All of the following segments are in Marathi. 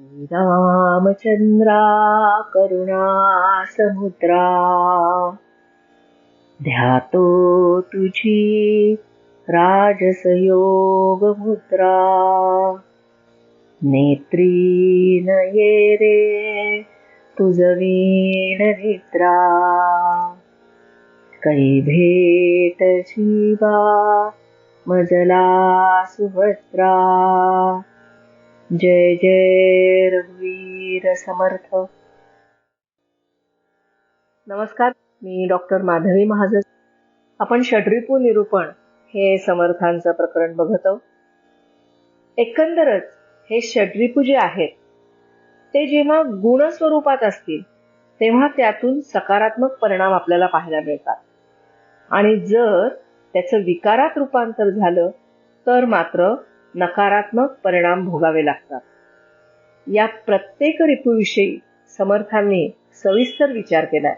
श्रीरामचन्द्रा करुणा समुद्रा ध्यातो तुझी राजसयोगमुद्रा नेत्री नये रे तुझवीण निद्रा कै भेट शिवा मजला सुभद्रा। जय जय रघुवीर समर्थ. नमस्कार मी डॉक्टर माधवी महाजन. आपण षड्रिपू निरूपण हे समर्थांचं प्रकरण बघत आहोत. एकंदरच हे षड्रिपू जे आहेत ते जेव्हा गुण स्वरूपात असतील तेव्हा त्यातून सकारात्मक परिणाम आपल्याला पाहायला मिळतात. आणि जर त्याचं विकारात रूपांतर झालं तर मात्र नकारात्मक परिणाम भोगावे लागतात. या प्रत्येक ऋतूविषयी समर्थांनी सविस्तर विचार केलाय.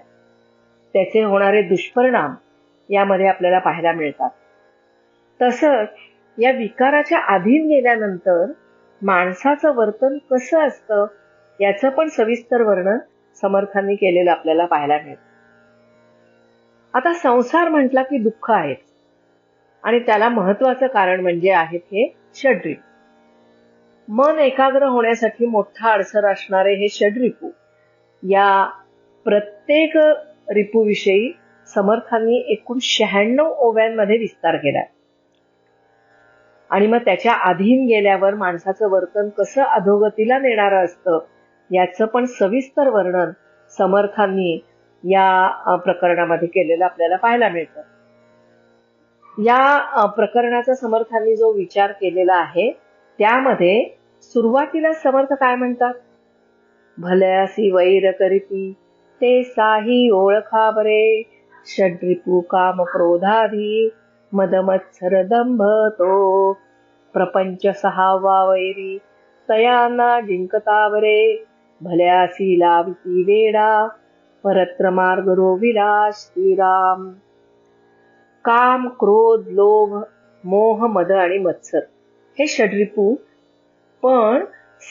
त्याचे होणारे दुष्परिणाम यामध्ये आपल्याला पाहायला मिळतात. तसंच या विकाराच्या अधीन गेल्यानंतर माणसाचं वर्तन कसं असतं याचं पण सविस्तर वर्णन समर्थांनी केलेलं आपल्याला पाहायला मिळतं. आता संसार म्हटला की दुःख आहेच आणि त्याला महत्वाचं कारण म्हणजे आहेत हे षड्रिप. मन एकाग्र होण्यासाठी मोठा अडसर असणारे हे षड्रिपू या प्रत्येक रिपूविषयी समर्थांनी एकूण शहाण्णव ओव्यांमध्ये विस्तार केलाय. आणि मग त्याच्या अधीन गेल्यावर माणसाचं वर्तन कसं अधोगतीला नेणारं असतं याचं पण सविस्तर वर्णन समर्थांनी या प्रकरणामध्ये केलेलं आपल्याला पाहायला मिळतं. या प्रकरणाचा समर्थांनी जो विचार केलेला आहे त्यामध्ये सुरुवातीला समर्थ काय म्हणतात? भल्यासी वैर करीती ते साही ओळखा बरे षड्रिपू काम क्रोधाधी मदमत्सर दंभ तो प्रपंच सहावा वैरी तयांना जिंकता बरे भल्यासी लाविती वेडा परत्र मार्ग रोविलास श्रीराम काम क्रोध लोभ मोह मद आणि मत्सर. हे षडरिपू. पण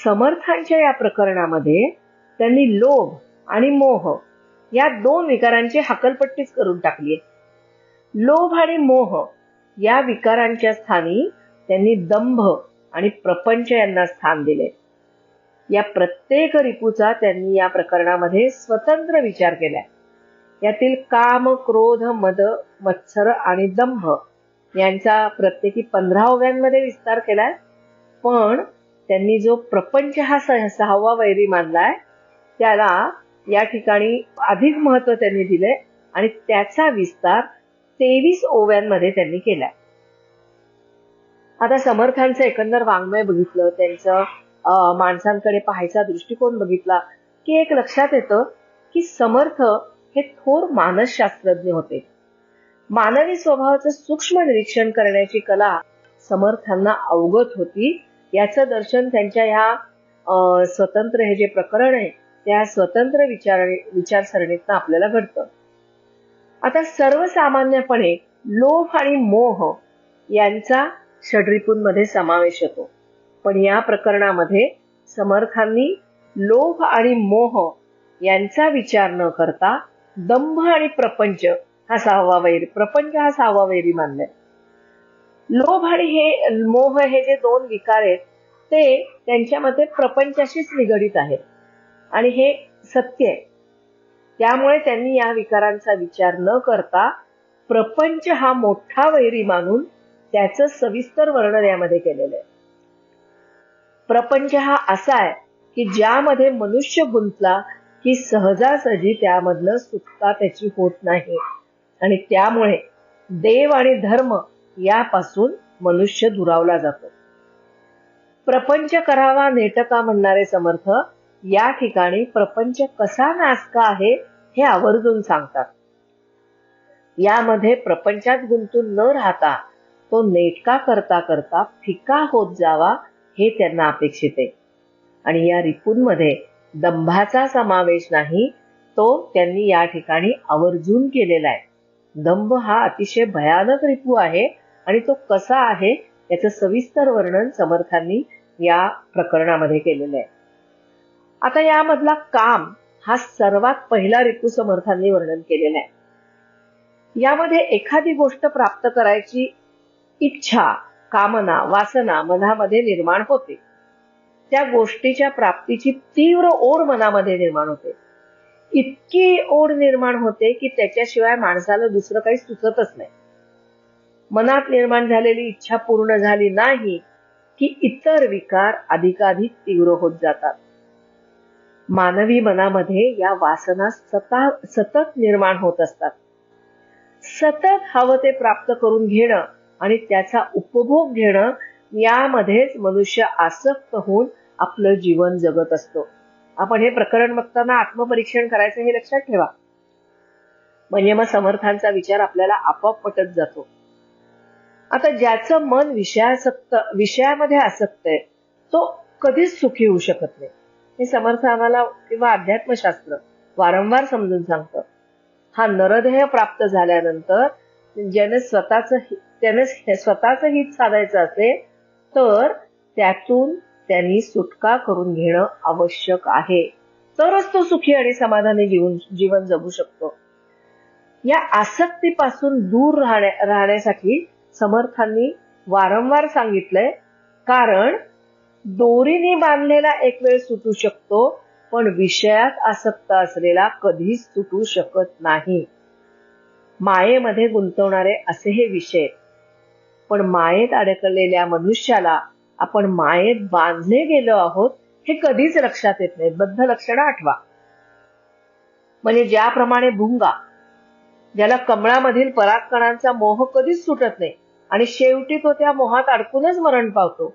समर्थांच्या या प्रकरणामध्ये त्यांनी लोभ आणि मोह या दोन विकारांची हकलपट्टीच करून टाकली लोभ आणि मोह या विकारांच्या स्थानी त्यांनी दंभ आणि प्रपंच यांना स्थान दिले. या प्रत्येक रिपूचा त्यांनी या प्रकरणामध्ये स्वतंत्र विचार केलाय. यातील काम क्रोध मद मत्सर आणि दंभ यांचा प्रत्येकी पंधरा ओव्यांमध्ये विस्तार केलाय. पण त्यांनी जो प्रपंच हा सहावा वैरी मानलाय त्याला या ठिकाणी अधिक महत्त्व त्यांनी दिलंय आणि त्याचा विस्तार तेवीस ओव्यांमध्ये त्यांनी केलाय. आता समर्थांचं एकंदर वाङ्मय बघितलं त्यांचं माणसांकडे पाहायचा दृष्टिकोन बघितला की एक लक्षात येतं की समर्थ हे थोर मानसशास्त्रज्ञ होते. मानवी स्वभावाचं सूक्ष्म निरीक्षण करण्याची कला समर्थांना अवगत होती. याचं दर्शन त्यांच्या ह्या स्वतंत्र हे जे प्रकरण आहे त्या स्वतंत्र विचार विचारसरणीतनं आपल्याला घडतं. आता सर्वसामान्यपणे लोभ आणि मोह यांचा षड्रिपूंमध्ये समावेश होतो. पण या प्रकरणामध्ये समर्थांनी लोभ आणि मोह यांचा विचार न करता दंभ आणि प्रपंच हा सहावा वैरी प्रपंच हा सहावा वैरी मानलाय लोभ आणि हे मोह हे जे दोन विकार आहेत ते त्यांच्यामध्ये प्रपंचाशीच निगडीत आहेत. आणि हे सत्य आहे. त्यामुळे त्यांनी या विकारांचा विचार न करता प्रपंच हा मोठा वैरी मानून त्याचं सविस्तर वर्णन यामध्ये केलेलं आहे. प्रपंच हा असा आहे की ज्यामध्ये मनुष्य गुंतला की सहजासहजी त्यामधनं सुटका त्याची होत नाही. आणि त्यामुळे देव आणि धर्म यापासून मनुष्य दुरावला जातो. प्रपंच करावा नेटका म्हणणारे समर्थ या ठिकाणी प्रपंच कसा नासका आहे हे आवर्जून सांगतात. यामध्ये प्रपंचात गुंतून न राहता तो नेटका करता करता फिका होत जावा हे त्यांना अपेक्षित आहे. आणि या रिपूंमध्ये दंभाचा समावेश नाही तो त्यांनी या ठिकाणी आवर्जून केलेला आहे. दंभ हा अतिशय भयानक रिपू आहे आणि तो कसा आहे याचं सविस्तर वर्णन समर्थांनी या प्रकरणामध्ये केलेलं आहे. आता यामधला काम हा सर्वात पहिला रिपू समर्थांनी वर्णन केलेला आहे. यामध्ये एखादी गोष्ट प्राप्त करायची इच्छा कामना वासना मनामध्ये निर्माण होते. त्या गोष्टीच्या प्राप्तीची तीव्र ओढ मनामध्ये निर्माण होते. इतकी ओढ निर्माण होते की त्याच्याशिवाय माणसाला दुसरं काही सुचतच नाही. मनात निर्माण झालेली इच्छा पूर्ण झाली नाही की इतर विकार अधिकाधिक तीव्र होत जातात. मानवी मनामध्ये या वासना सतत सतत निर्माण होत असतात. सतत हवं ते प्राप्त करून घेणं आणि त्याचा उपभोग घेणं यामध्येच मनुष्य आसक्त होऊन आपलं जीवन जगत असतो. आपण हे प्रकरण बघताना आत्मपरीक्षण करायचं हे लक्षात ठेवा. म्हणजे मग समर्थांचा विचार आपल्याला आपोआप पटत जातो. आता ज्याचं मन विषयासक्त विषयामध्ये आसक्त आहे तो कधीच सुखी होऊ शकत नाही. हे समर्थ आम्हाला किंवा अध्यात्मशास्त्र वारंवार समजून सांगतं. हा नरदेह प्राप्त झाल्यानंतर ज्याने स्वतःच त्याने स्वतःच हित साधायचं असेल तर त्यातून त्यांनी सुटका करून घेणं आवश्यक आहे. तरच तो सुखी आणि समाधानी जीवन जीवन जगू शकतो. या आसक्तीपासून दूर राहण्या राहण्यासाठी समर्थांनी वारंवार सांगितलंय कारण दोरीने बांधलेला एक वेळ सुटू शकतो पण विषयात आसक्त असलेला कधीच सुटू शकत नाही. मायेमध्ये गुंतवणारे असे हे विषय. पण मायेत अडकलेल्या मनुष्याला आपण मायेत बांधले गेलो आहोत हे कधीच लक्षात येत नाही. बद्ध लक्षणं आठवा. म्हणजे ज्याप्रमाणे भुंगा ज्याला कमळामधील परागकणांचा मोह कधीच सुटत नाही आणि शेवटी तो त्या मोहात अडकूनच मरण पावतो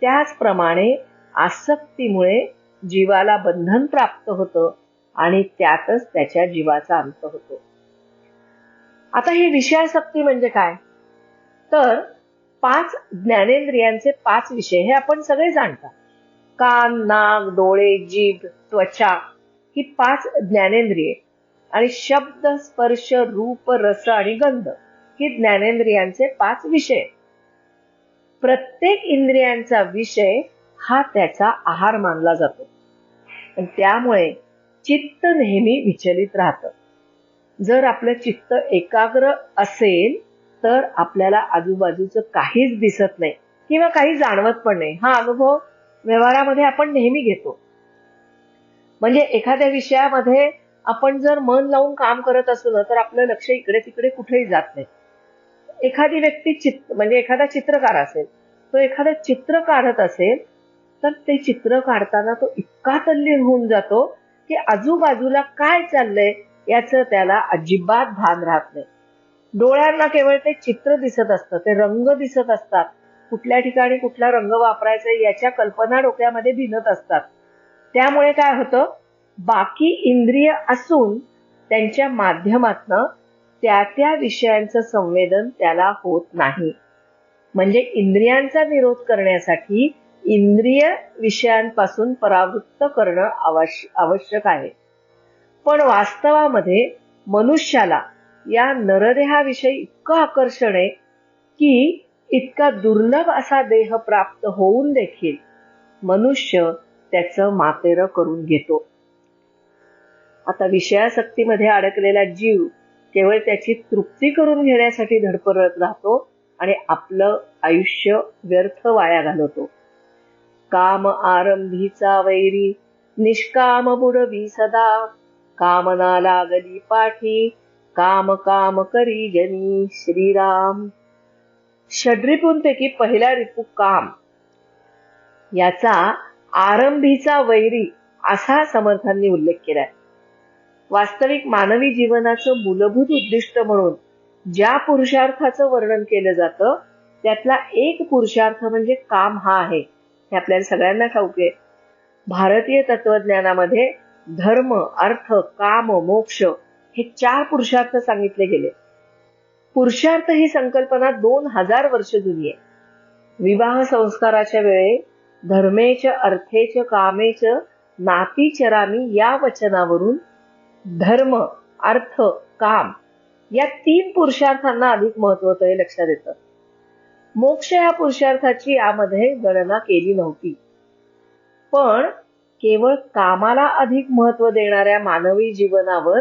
त्याचप्रमाणे आसक्तीमुळे जीवाला बंधन प्राप्त होतं आणि त्यातच त्याच्या जीवाचा अंत होतो. आता ही विषयासक्ती म्हणजे काय? तर पाच ज्ञानेंद्रियांचे पाच विषय हे आपण सगळे जाणता. कान नाक डोळे जीभ त्वचा ही पाच ज्ञानेंद्रिये. आणि शब्द स्पर्श रूप रस आणि गंध ही ज्ञानेंद्रियांचे पाच विषय. प्रत्येक इंद्रियांचा विषय हा त्याचा आहार मानला जातो. त्यामुळे चित्त नेहमी विचलित राहत. जर आपलं चित्त एकाग्र असेल तर आपल्याला आजूबाजूचं काहीच दिसत नाही किंवा काही जाणवत पण नाही. हा अनुभव व्यवहारामध्ये आपण नेहमी घेतो. म्हणजे एखाद्या विषयामध्ये आपण जर मन लावून काम करत असू ना तर आपलं लक्ष इकडे तिकडे कुठेही जात नाही. एखादी व्यक्ती चित्र म्हणजे एखादा चित्रकार असेल तो एखादं चित्र काढत असेल तर ते चित्र काढताना तो इतका तल्लीन होऊन जातो की आजूबाजूला काय चाललंय याचं त्याला अजिबात भान राहत नाही. डोळ्यांना केवळ ते चित्र दिसत असतं ते रंग दिसत असतात. कुठल्या ठिकाणी कुठला रंग वापरायचा याच्या कल्पना डोक्यामध्ये भिनत असतात. त्यामुळे काय होतं? बाकी इंद्रिय असून त्यांच्या माध्यमातनं त्या त्या विषयांचं संवेदन त्याला होत नाही. म्हणजे इंद्रियांचा निरोध करण्यासाठी इंद्रिय विषयांपासून परावृत्त करणं आवश्यक आहे. पण वास्तवामध्ये मनुष्याला या नरदेहाविषयी इतकं आकर्षण आहे की इतका दुर्लभ असा देह प्राप्त होऊन देखील मनुष्य त्याचं मातेर करून घेतो. आता विषयासक्तीमध्ये अडकलेला जीव केवळ त्याची तृप्ती करून घेण्यासाठी धडपडत राहतो आणि आपलं आयुष्य व्यर्थ वाया घालवतो. काम आरंभीचा वैरी निष्काम बुडवी सदा कामना लागली पाठी काम काम करी जनी श्रीराम. षड्रिपूंपैकी पहिला रिपू काम. याचा आरंभीचा वैरी असा समर्थांनी उल्लेख केलाय. वास्तविक मानवी जीवनाचं मूलभूत उद्दिष्ट म्हणून ज्या पुरुषार्थाचं वर्णन केलं जातं त्यातला एक पुरुषार्थ म्हणजे काम हा आहे. हे आपल्याला सगळ्यांना ठाऊक आहे. भारतीय तत्वज्ञानामध्ये धर्म अर्थ काम मोक्ष हे चार पुरुषार्थ सांगितले गेले. पुरुषार्थ ही संकल्पना दोन हजार वर्ष जुनी आहे. विवाह संस्काराच्या वेळे धर्मेच अर्थेच कामेच नातीचरामी या वचनावरून धर्म अर्थ काम या तीन पुरुषार्थांना अधिक महत्त्व हे लक्षात येतं. मोक्ष या पुरुषार्थाची यामध्ये गणना केली नव्हती. पण केवळ कामाला अधिक महत्त्व देणाऱ्या मानवी जीवनावर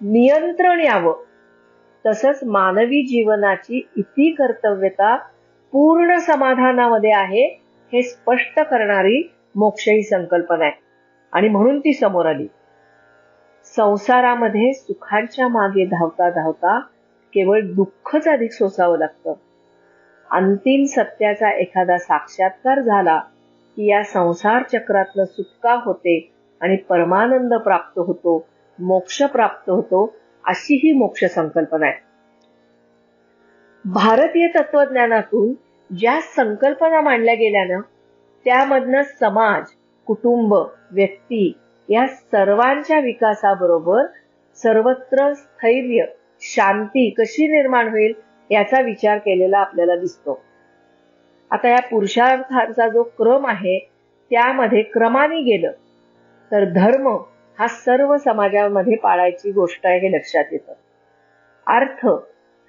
नियंत्रण यावं. तसंच मानवी जीवनाची इति कर्तव्यता पूर्ण समाधानामध्ये आहे हे स्पष्ट करणारी मोक्ष ही संकल्पना आहे. आणि म्हणून ती समोर आली. संसारामध्ये सुखांच्या मागे धावता धावता केवळ दुःखच अधिक सोसावं लागतं. अंतिम सत्याचा एखादा साक्षात्कार झाला की या संसार चक्रातलं सुटका होते आणि परमानंद प्राप्त होतो मोक्ष प्राप्त होतो अशी ही मोक्ष संकल्पना आहे. भारतीय तत्वज्ञानातून ज्या संकल्पना मांडल्या गेल्यानं त्यामधनं समाज कुटुंब व्यक्ती या सर्वांच्या विकासाबरोबर सर्वत्र स्थैर्य शांती कशी निर्माण होईल याचा विचार केलेला आपल्याला दिसतो. आता या पुरुषार्थांचा जो क्रम आहे त्यामध्ये क्रमाने गेलं तर धर्म हा सर्व समाजामध्ये पाळायची गोष्ट आहे हे लक्षात येतं. अर्थ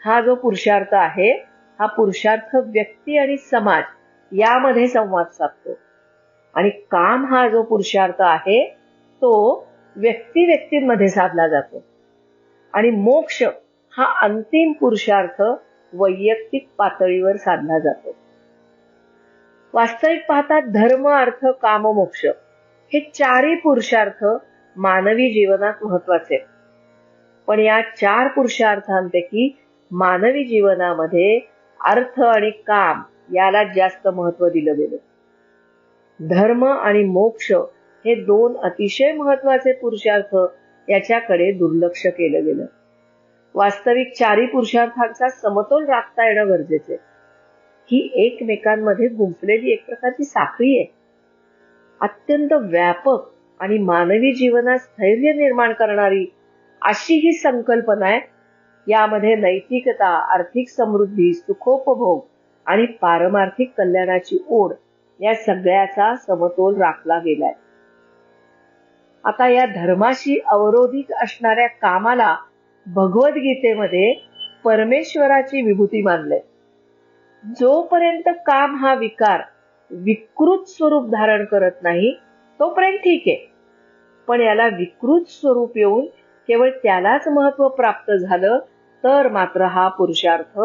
हा जो पुरुषार्थ आहे हा पुरुषार्थ व्यक्ती आणि समाज यामध्ये संवाद साधतो. आणि काम हा जो पुरुषार्थ आहे तो व्यक्ती व्यक्तींमध्ये साधला जातो. आणि मोक्ष हा अंतिम पुरुषार्थ वैयक्तिक पातळीवर साधला जातो. वास्तविक पाहता धर्म अर्थ काम मोक्ष हे चारही पुरुषार्थ मानवी जीवनात महत्त्वाचे. पण या चार पुरुषार्थांपैकी मानवी जीवनामध्ये अर्थ आणि काम याला जास्त महत्त्व दिलं गेलं. धर्म आणि मोक्ष हे दोन अतिशय महत्त्वाचे पुरुषार्थ याच्याकडे दुर्लक्ष केलं गेलं. वास्तविक चारी पुरुषार्थांचा समतोल राखता येणं गरजेचे ही एकमेकांमध्ये गुंफलेली एक प्रकारची साखळी आहे. अत्यंत व्यापक आणि मानवी जीवनात स्थैर्य निर्माण करणारी अशी ही संकल्पना आहे यामध्ये नैतिकता आर्थिक समृद्धी सुखोपभोग आणि पारमार्थिक कल्याणाची ओढ या सगळ्याचा समतोल राखला गेलाय. आता या धर्माशी अवरोधित असणाऱ्या कामाला भगवद्गीतेमध्ये परमेश्वराची विभूती मानले जोपर्यंत काम हा विकार विकृत स्वरूप धारण करत नाही तोपर्यंत ठीक आहे. पण याला विकृत स्वरूप येऊन केवळ त्यालाच महत्त्व प्राप्त झालं तर मात्र हा पुरुषार्थ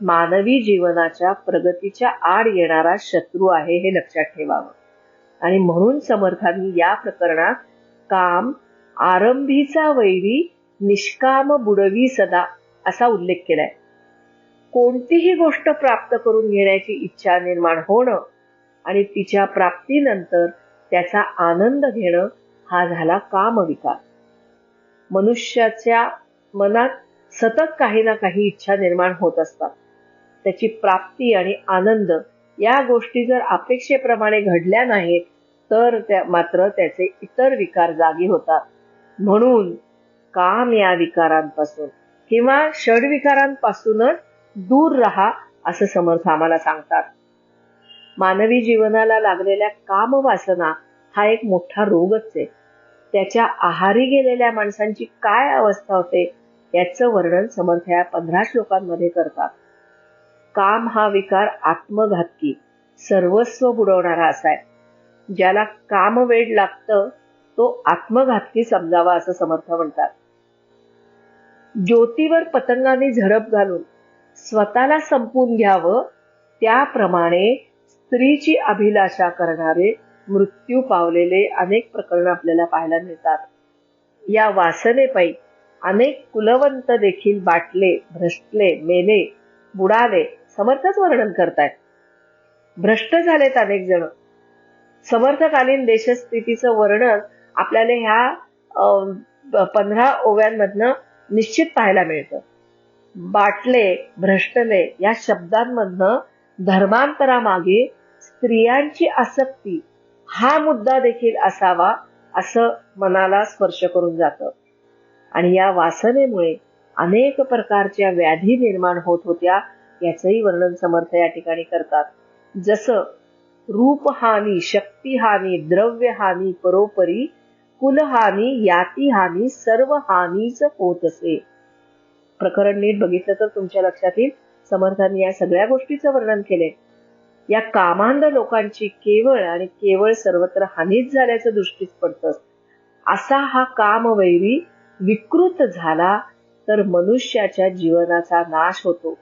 मानवी जीवनाच्या प्रगतीच्या आड येणारा शत्रू आहे हे लक्षात ठेवावं. आणि म्हणून समर्थांनी या प्रकरणात काम आरंभीचा वैरी निष्काम बुडवी सदा असा उल्लेख केलाय. कोणतीही गोष्ट प्राप्त करून घेण्याची इच्छा निर्माण होणं आणि तिच्या प्राप्तीनंतर त्याचा आनंद घेणं हा झाला कामविकार. मनुष्याच्या मनात सतत काही ना काही इच्छा निर्माण होत असतात. त्याची प्राप्ती आणि आनंद या गोष्टी जर अपेक्षेप्रमाणे घडल्या नाहीत तर त्या मात्र त्याचे इतर विकार जागी होतात. म्हणून काम या विकारांपासून किंवा षडविकारांपासूनच दूर राहा असं समर्थ आम्हाला सांगतात. मानवी जीवनाला लागलेल्या काम वासना हा एक मोठा रोगच आहे. त्याच्या आहारी गेलेल्या माणसांची काय अवस्था होते याचं वर्णन समर्थ या पंधरा श्लोकांमध्ये करतात. काम हा विकार आत्मघातकी सर्वस्व बुडवणारा असाय ज्याला काम वेळ लागतं तो आत्मघातकी समजावा असं समर्थ म्हणतात. ज्योतीवर पतंगाने झडप घालून स्वतःला संपून घ्यावं त्याप्रमाणे स्त्रीची अभिलाषा करणारे मृत्यू पावलेले अनेक प्रकरण आपल्याला पाहायला मिळतात. या वासनेपायी अनेक कुलवंत देखील बाटले भ्रष्टले मेले बुडाले समर्थच वर्णन करतायत. भ्रष्ट झालेत अनेक जण. समर्थकालीन देशस्थितीचं वर्णन आपल्याला ह्या पंधरा ओव्यांमधनं निश्चित पाहायला मिळतं. बाटले भ्रष्टले या शब्दांमधनं धर्मांतरामागे स्त्रियांची आसक्ती हा मुद्दा देखील असावा असं मनाला स्पर्श करून जातं. आणि या वासनेमुळे अनेक प्रकारच्या व्याधी निर्माण होत होत्या याचंही वर्णन समर्थ या ठिकाणी करतात. जसं रूपहानी शक्तिहानी द्रव्यहानी परोपरी कुलहानी यातीहानी सर्व हानीच होत असे. प्रकरण नीट बघितलं तर तुमच्या लक्षात येईल समर्थांनी या सगळ्या गोष्टीचं वर्णन केले या कामांध लोकांची केवळ आणि केवळ सर्वत्र हानीच झाल्याचं दृष्टीस पडतं असा हा कामवैरी विकृत झाला तर मनुष्याच्या जीवनाचा नाश होतो.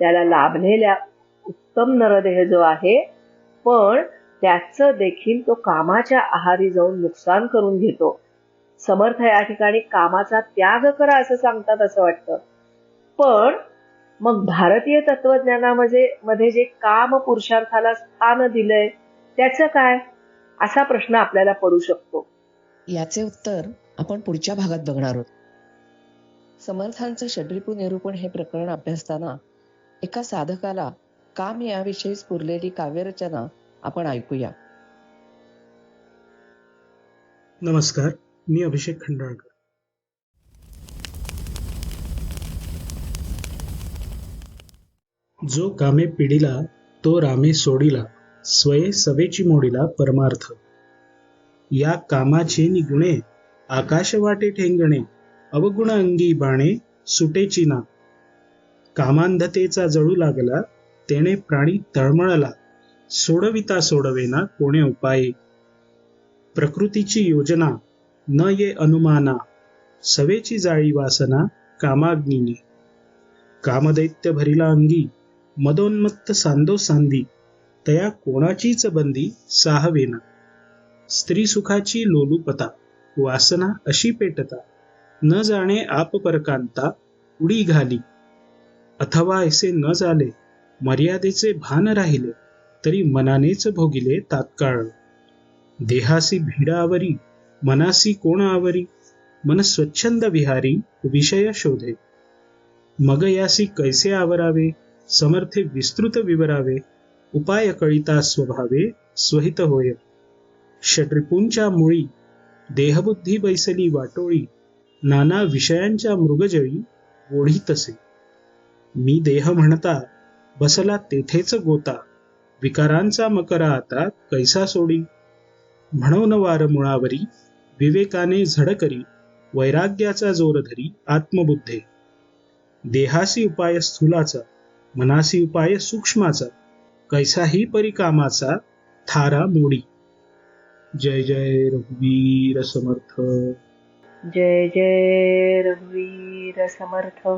त्याला लाभलेल्या उत्तम नरदेह जो आहे पण त्याचं देखील तो कामाच्या आहारी जाऊन नुकसान करून घेतो. समर्थ या ठिकाणी कामाचा त्याग करा असं सांगतात असं वाटतं. पण मग भारतीय तत्वज्ञानामध्ये मध्ये जे काम पुरुषार्थाला स्थान दिलंय त्याचं काय? असा प्रश्न आपल्याला पडू शकतो. याचे उत्तर आपण पुढच्या भागात बघणार आहोत. समर्थांचं षड्रिपू निरूपण हे प्रकरण अभ्यासताना एका साधकाला काम याविषयी स्फुरलेली काव्यरचना आपण ऐकूया. नमस्कार मी अभिषेक खंडाळकर. जो कामे पिढीला तो रामे सोडिला स्वये सवेची मोडीला परमार्थ. या कामाचे निगुणे आकाशवाटे ठेंगणे अवगुण अंगी बाणे सुटेची ना कामांधतेचा जळू लागला तेने प्राणी तळमळला सोडविता सोडवेना कोणे उपाय. प्रकृतीची योजना न ये अनुमाना सवेची जाळी वासना कामाग्नीने. कामदैत्य भरिला अंगी मदोन्मत्त सांदो सांदी तया कोणाचीच बंदी साहवेना. स्त्री सुखाची लोलुपता वासना अशी पेटता. न जाणे आप परकांता उडी घाली. अथवा ऐसे न झाले मर्यादेचे भान राहिले तरी मनानेच भोगिले तात्काळ. देहासी भिडावरी मनासी कोण आवरी मन स्वच्छंद विहारी विषय शोधे. मग यासी कैसे आवरावे? समर्थे विस्तृत विवरावे उपाय कळिता स्वभावे स्वहित होय. षड्रिपूंच्या मुळी देहबुद्धी बैसली वाटोळी नाना विषयांच्या मृगजळी ओढी तसे. मी देह म्हणता बसला तेथेच गोता विकारांचा मकरा आता कैसा सोडी. म्हणून वार मुळावरी विवेकाने झड करी वैराग्याचा जोर धरी आत्मबुद्धे. देहासी उपाय स्थूलाचा मनासी उपाय सूक्ष्माचा कैसाही परिकामाचा थारा मोडी. जय जय रघुवीर समर्थ. जय जय रघुवीर समर्थ.